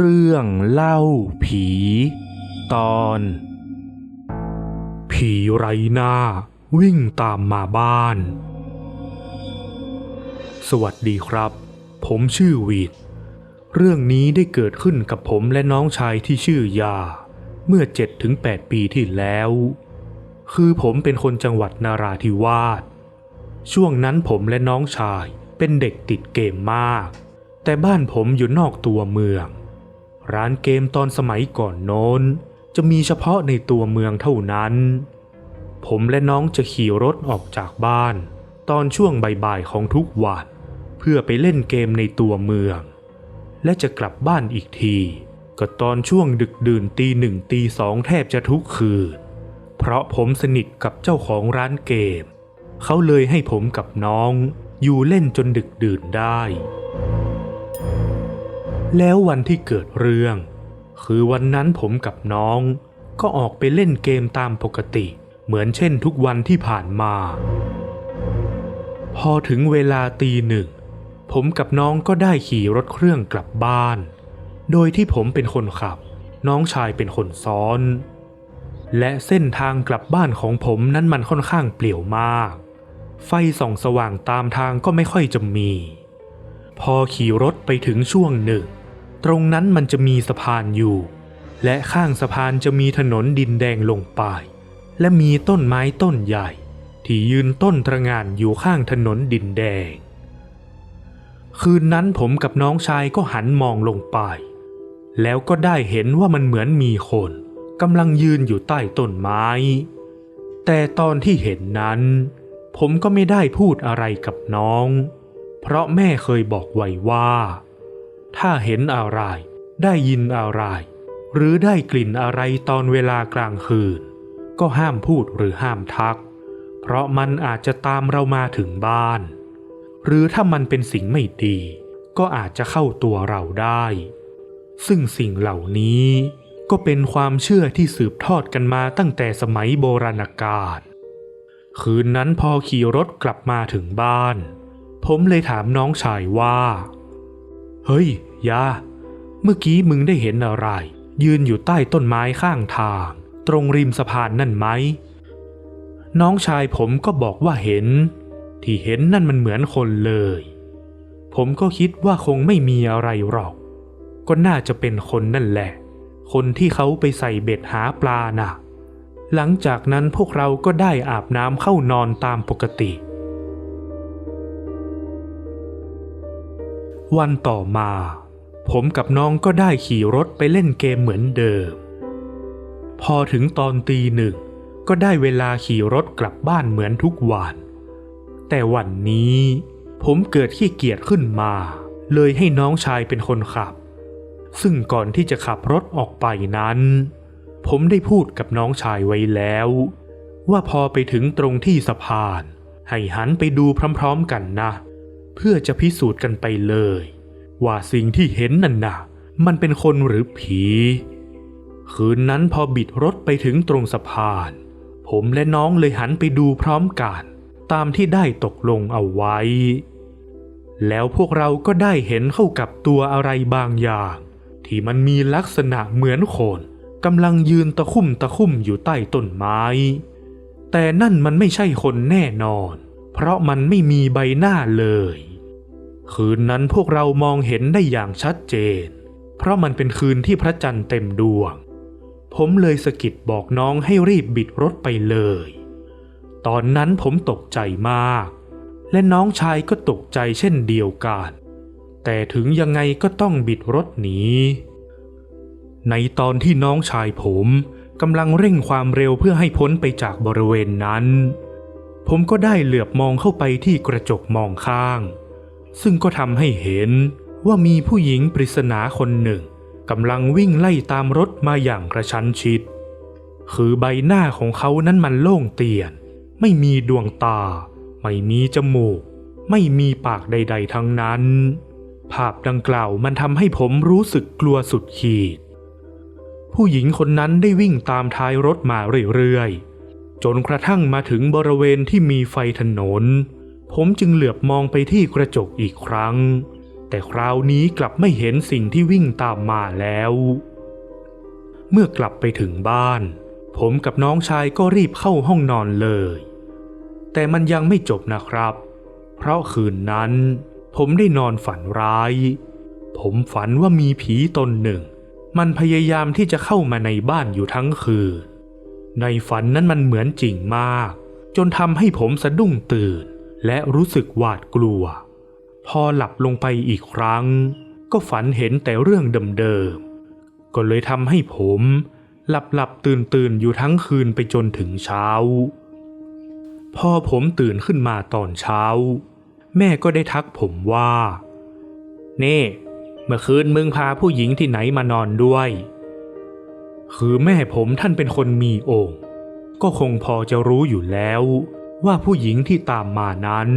เรื่องเล่าผี ตอน ผีไรหน้า วิ่งตามมาบ้าน สวัสดีครับ ผมชื่อวีดเรื่องนี้ได้เกิดขึ้นกับผมและน้องชายที่ชื่อยา เมื่อ7-8ปีที่แล้ว คือผมเป็นคนจังหวัดนาราธิวาสช่วงนั้นผมและน้องชายเป็นเด็กติดเกมมาก แต่บ้านผมอยู่นอกตัวเมือง ร้านเกมตอนสมัยก่อนโน้น จะมีเฉพาะในตัวเมืองเท่านั้น ผมและน้องจะขี่รถออกจากบ้าน ตอนช่วงบ่ายๆของทุกวันเพื่อไปเล่นเกมในตัวเมือง และจะกลับบ้านอีกที ก็ตอนช่วงดึกดื่นตีหนึ่งตีสองแทบจะทุกคืน เพราะผมสนิทกับเจ้าของร้านเกม เขาเลยให้ผมกับน้องอยู่เล่นจนดึกดื่นได้ แล้ววันที่เกิดเรื่อง คือวันนั้นผมกับน้องก็ออกไปเล่นเกมตามปกติ เหมือนเช่นทุกวันที่ผ่านมา พอถึงเวลาตีหนึ่ง ผมกับน้องก็ได้ขี่รถเครื่องกลับบ้าน โดยที่ผมเป็นคนขับ น้องชายเป็นคนซ้อน และเส้นทางกลับบ้านของผมนั้นมันค่อนข้างเปลี่ยวมาก ไฟส่องสว่างตามทางก็ไม่ค่อยจะมี พอขี่รถไปถึงช่วงหนึ่ง ตรงนั้นมันจะมีสะพานอยู่ และข้างสะพานจะมีถนนดินแดงลงไป และมีต้นไม้ต้นใหญ่ ที่ยืนต้นตระงานอยู่ข้างถนนดินแดง คืนนั้นผมกับน้องชายก็หันมองลงไป แล้วก็ได้เห็นว่ามันเหมือนมีคนกำลังยืนอยู่ใต้ต้นไม้ แต่ตอนที่เห็นนั้น ผมก็ไม่ได้พูดอะไรกับน้อง เพราะแม่เคยบอกไว้ว่า ถ้าเห็นอะไร ได้ยินอะไร หรือได้กลิ่นอะไรตอนเวลากลางคืน ก็ห้ามพูดหรือห้ามทัก เพราะมันอาจจะตามเรามาถึงบ้าน หรือถ้ามันเป็นสิ่งไม่ดี ก็อาจจะเข้าตัวเราได้ ซึ่งสิ่งเหล่านี้ก็เป็นความเชื่อที่สืบทอดกันมาตั้งแต่สมัยโบราณกาลคืนนั้นพอขี่รถกลับมาถึงบ้าน ผมเลยถามน้องชายว่า เฮ้ย ยา เมื่อกี้มึงได้เห็นอะไร ยืนอยู่ใต้ต้นไม้ข้างทาง ตรงริมสะพานนั่นไหม น้องชายผมก็บอกว่าเห็น ที่เห็นนั่นมันเหมือนคนเลย ผมก็คิดว่าคงไม่มีอะไรหรอก ก็น่าจะเป็นคนนั่นแหละ คนที่เขาไปใส่เบ็ดหาปลาน่ะ หลังจากนั้นพวกเราก็ได้อาบน้ำเข้านอนตามปกติ วันต่อมา ผมกับน้องก็ได้ขี่รถไปเล่นเกมเหมือนเดิม พอถึงตอนตีหนึ่งก็ได้เวลาขี่รถกลับบ้านเหมือนทุกวัน แต่วันนี้ผมเกิดขี้เกียจขึ้นมา เลยให้น้องชายเป็นคนขับ ซึ่งก่อนที่จะขับรถออกไปนั้น ผมได้พูดกับน้องชายไว้แล้ว ว่าพอไปถึงตรงที่สะพาน ให้หันไปดูพร้อมๆกันนะ เพื่อจะพิสูจน์กันไปเลย ว่าสิ่งที่เห็นนั่นนะมันเป็นคนหรือผี คืนนั้นพอบิดรถไปถึงตรงสะพาน ผมและน้องเลยหันไปดูพร้อมกัน ตามที่ได้ตกลงเอาไว้ แล้วพวกเราก็ได้เห็นเข้ากับตัวอะไรบางอย่าง ที่มันมีลักษณะเหมือนคนกำลังยืนตะคุ่มตะคุ่มอยู่ใต้ต้นไม้ แต่นั่นมันไม่ใช่คนแน่นอน เพราะมันไม่มีใบหน้าเลย คืนนั้นพวกเรามองเห็นได้อย่างชัดเจน เพราะมันเป็นคืนที่พระจันทร์เต็มดวง ผมเลยสะกิดบอกน้องให้รีบบิดรถไปเลย ตอนนั้นผมตกใจมาก และน้องชายก็ตกใจเช่นเดียวกัน แต่ถึงยังไงก็ต้องบิดรถหนี ในตอนที่น้องชายผมกำลังเร่งความเร็วเพื่อให้พ้นไปจากบริเวณนั้น ผมก็ได้เหลือบมองเข้าไปที่กระจกมองข้าง ซึ่งก็ทำให้เห็นว่ามีผู้หญิงปริศนาคนหนึ่งกำลังวิ่งไล่ตามรถมาอย่างกระชั้นชิด คือใบหน้าของเขานั้นมันโล่งเตียน ไม่มีดวงตา ไม่มีจมูก ไม่มีปากใด ๆ ทั้งนั้น ภาพดังกล่าวมันทำให้ผมรู้สึกกลัวสุดขีด ผู้หญิงคนนั้นได้วิ่งตามท้ายรถมาเรื่อยๆ จนกระทั่งมาถึงบริเวณที่มีไฟถนน ผมจึงเหลือบมองไปที่กระจกอีกครั้ง แต่คราวนี้กลับไม่เห็นสิ่งที่วิ่งตามมาแล้ว เมื่อกลับไปถึงบ้าน ผมกับน้องชายก็รีบเข้าห้องนอนเลย แต่มันยังไม่จบนะครับ เพราะคืนนั้น ผมได้นอนฝันร้าย ผมฝันว่ามีผีตนหนึ่ง มันพยายามที่จะเข้ามาในบ้านอยู่ทั้งคืน ในฝันนั้นมันเหมือนจริงมาก จนทำให้ผมสะดุ้งตื่น และรู้สึกหวาดกลัว พอหลับลงไปอีกครั้ง ก็ฝันเห็นแต่เรื่องเดิมๆก็เลยทำให้ผม หลับหลับตื่นตื่นอยู่ทั้งคืนไปจนถึงเช้า พอผมตื่นขึ้นมาตอนเช้า แม่ก็ได้ทักผมว่า เน่ เมื่อคืนมึงพาผู้หญิงที่ไหนมานอนด้วย คือแม่ผมท่านเป็นคนมีองค์ก็คงพอจะรู้อยู่แล้ว ว่าผู้หญิงที่ตามมานั้น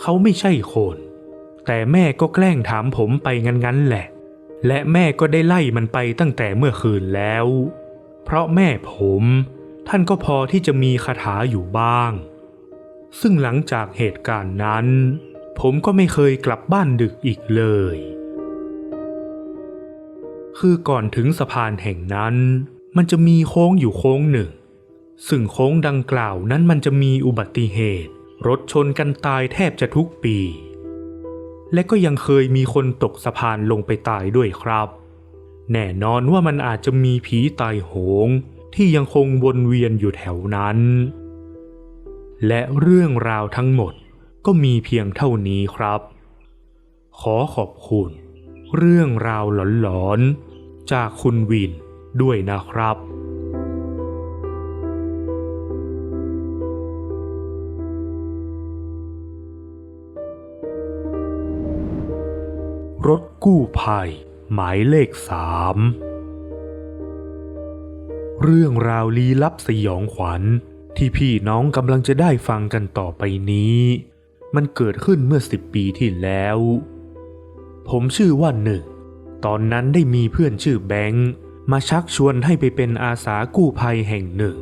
เขาไม่ใช่คน แต่แม่ก็แกล้งถามผมไปงั้นๆแหละ และแม่ก็ได้ไล่มันไปตั้งแต่เมื่อคืนแล้ว เพราะแม่ผมท่านก็พอที่จะมีคาถาอยู่บ้าง ซึ่งหลังจากเหตุการณ์นั้น ผมก็ไม่เคยกลับบ้านดึกอีกเลย คือก่อนถึงสะพานแห่งนั้น มันจะมีโค้งอยู่โค้งหนึ่ง ซึ่งโค้งดังกล่าวนั้นมันจะมีอุบัติเหตุ รถชนกันตายแทบจะทุกปี และก็ยังเคยมีคนตกสะพานลงไปตายด้วยครับ แน่นอนว่ามันอาจจะมีผีตายโหง ที่ยังคงวนเวียนอยู่แถวนั้น และเรื่องราวทั้งหมดก็มีเพียงเท่านี้ครับ ขอขอบคุณ เรื่องราวหลอนๆ จากคุณวินด้วยนะครับ รถกู้ภัย หมายเลขสามเรื่องราวลี้ลับสยองขวัญที่พี่น้องกำลังจะได้ฟังกันต่อไปนี้ มันเกิดขึ้นเมื่อสิบปีที่แล้ว ผมชื่อว่าหนึ่ง ตอนนั้นได้มีเพื่อนชื่อแบงค์มาชักชวนให้ไปเป็นอาสากู้ภัยแห่งหนึ่ง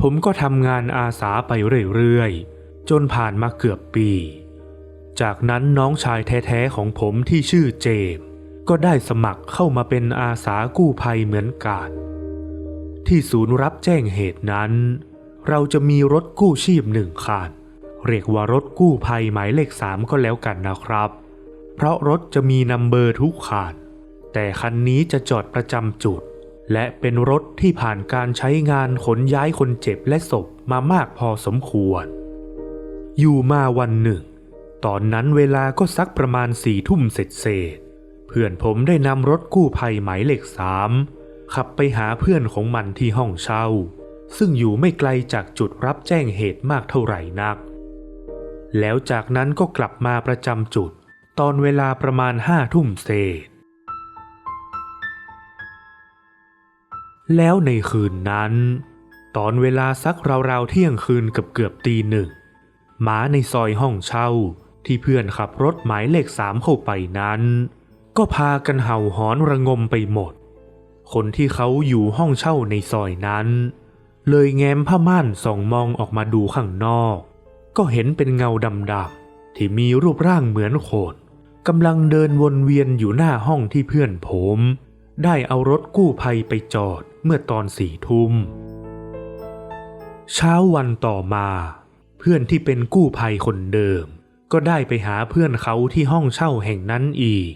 ผมก็ทำงานอาสาไปเรื่อยๆ จนผ่านมาเกือบปี จากนั้นน้องชายแท้ๆของผมที่ชื่อเจม ก็ได้สมัครเข้ามาเป็นอาสากู้ภัยเหมือนกัน ที่ศูนย์รับแจ้งเหตุนั้น เราจะมีรถกู้ชีพหนึ่งคันเรียกว่ารถกู้ภัยหมายเลขสามก็แล้วกันนะครับ เพราะรถจะมีนัมเบอร์ทุกคันแต่คันนี้จะจอดประจำจุด และเป็นรถที่ผ่านการใช้งานขนย้ายคนเจ็บและศพมามากพอสมควร อยู่มาวันหนึ่ง ตอนนั้นเวลาก็สักประมาณสี่ทุ่มเสร็จเศษ เพื่อนผมได้นำรถกู้ภัยหมายเลขสามขับไปหาเพื่อนของมันที่ห้องเช่า ซึ่งอยู่ไม่ไกลจากจุดรับแจ้งเหตุมากเท่าไหร่นัก แล้วจากนั้นก็กลับมาประจำจุด ตอนเวลาประมาณห้าทุ่มเศษ แล้วในคืนนั้น ตอนเวลาสักราวๆเที่ยงคืนกับเกือบตีหนึ่งหมาในซอยห้องเช่าที่เพื่อนขับรถหมายเลขสามเข้าไปนั้น ก็พากันเห่าหอนระงมไปหมด คนที่เขาอยู่ห้องเช่าในซอยนั้น เลยแง้มผ้าม่านส่องมองออกมาดูข้างนอก ก็เห็นเป็นเงาดำๆที่มีรูปร่างเหมือนคน กำลังเดินวนเวียนอยู่หน้าห้องที่เพื่อนผม ได้เอารถกู้ภัยไปจอดเมื่อตอนสี่ทุ่ม เช้าวันต่อมา เพื่อนที่เป็นกู้ภัยคนเดิม ก็ได้ไปหาเพื่อนเขาที่ห้องเช่าแห่งนั้นอีก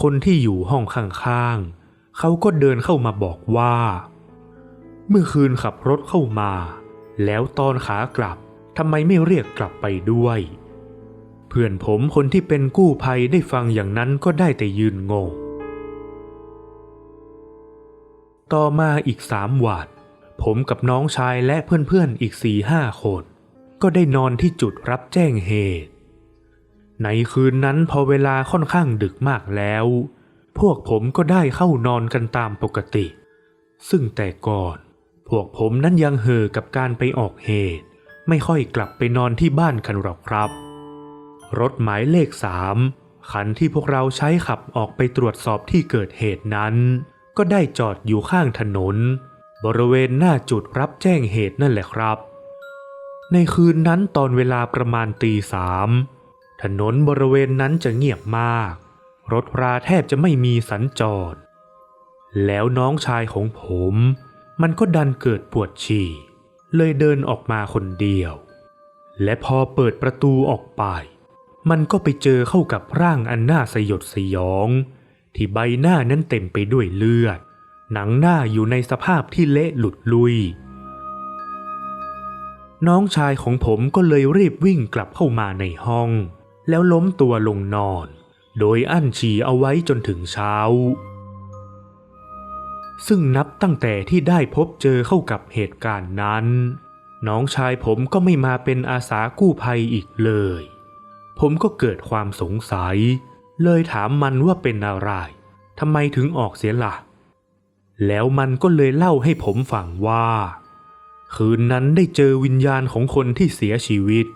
คนที่อยู่ห้องข้างๆเขาก็เดินเข้ามาบอกว่า เมื่อคืนขับรถเข้ามา แล้วตอนขากลับทำไมไม่เรียกกลับไปด้วย พื่อนผมคนที่เป็นกู้ภัยได้ฟังอย่างนั้นก็ได้แต่ยืนงง ต่อมาอีกสามวันผมกับน้องชายและเพื่อนๆอีกสี่ห้าคน ก็ได้นอนที่จุดรับแจ้งเหตุ ในคืนนั้นพอเวลาค่อนข้างดึกมากแล้ว พวกผมก็ได้เข้านอนกันตามปกติ ซึ่งแต่ก่อน พวกผมนั้นยังเห่อกับการไปออกเหตุ ไม่ค่อยกลับไปนอนที่บ้านกันหรอกครับ รถหมายเลขสามคันที่พวกเราใช้ขับออกไปตรวจสอบที่เกิดเหตุนั้น ก็ได้จอดอยู่ข้างถนน บริเวณหน้าจุดรับแจ้งเหตุนั่นแหละครับ ในคืนนั้นตอนเวลาประมาณตีสามถนนบริเวณนั้นจะเงียบมาก รถราแทบจะไม่มีสัญจร แล้วน้องชายของผม มันก็ดันเกิดปวดฉี่ เลยเดินออกมาคนเดียว และพอเปิดประตูออกไป มันก็ไปเจอเข้ากับร่างอันน่าสยดสยอง ที่ใบหน้านั้นเต็มไปด้วยเลือด หนังหน้าอยู่ในสภาพที่เละหลุดลุย น้องชายของผมก็เลยรีบวิ่งกลับเข้ามาในห้อง แล้วล้มตัวลงนอน โดยอั้นฉี่เอาไว้จนถึงเช้า ซึ่งนับตั้งแต่ที่ได้พบเจอเข้ากับเหตุการณ์นั้น น้องชายผมก็ไม่มาเป็นอาสากู้ภัยอีกเลย ผมก็เกิดความสงสัย เลยถามมันว่าเป็นอะไรทำไมถึงออกเสียละ่ะ แล้วมันก็เลยเล่าให้ผมฟังว่า คืนนั้นได้เจอวิญญาณของคนที่เสียชีวิต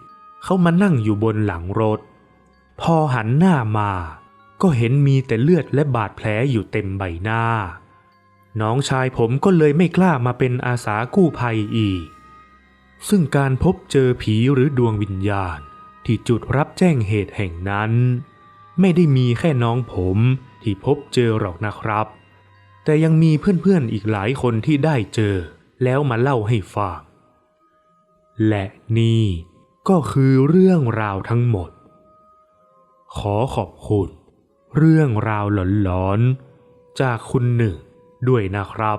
เขามานั่งอยู่บนหลังรถ พอหันหน้ามา ก็เห็นมีแต่เลือดและบาดแผลอยู่เต็มใบหน้า น้องชายผมก็เลยไม่กล้ามาเป็นอาสากู้ภัยอีก ซึ่งการพบเจอผีหรือดวงวิญญาณ ที่จุดรับแจ้งเหตุแห่งนั้น ไม่ได้มีแค่น้องผมที่พบเจอหรอกนะครับ แต่ยังมีเพื่อนๆอีกหลายคนที่ได้เจอ แล้วมาเล่าให้ฟัง และนี่ก็คือเรื่องราวทั้งหมด ขอขอบคุณ เรื่องราวหลอนๆ จากคุณหนึ่งด้วยนะครับ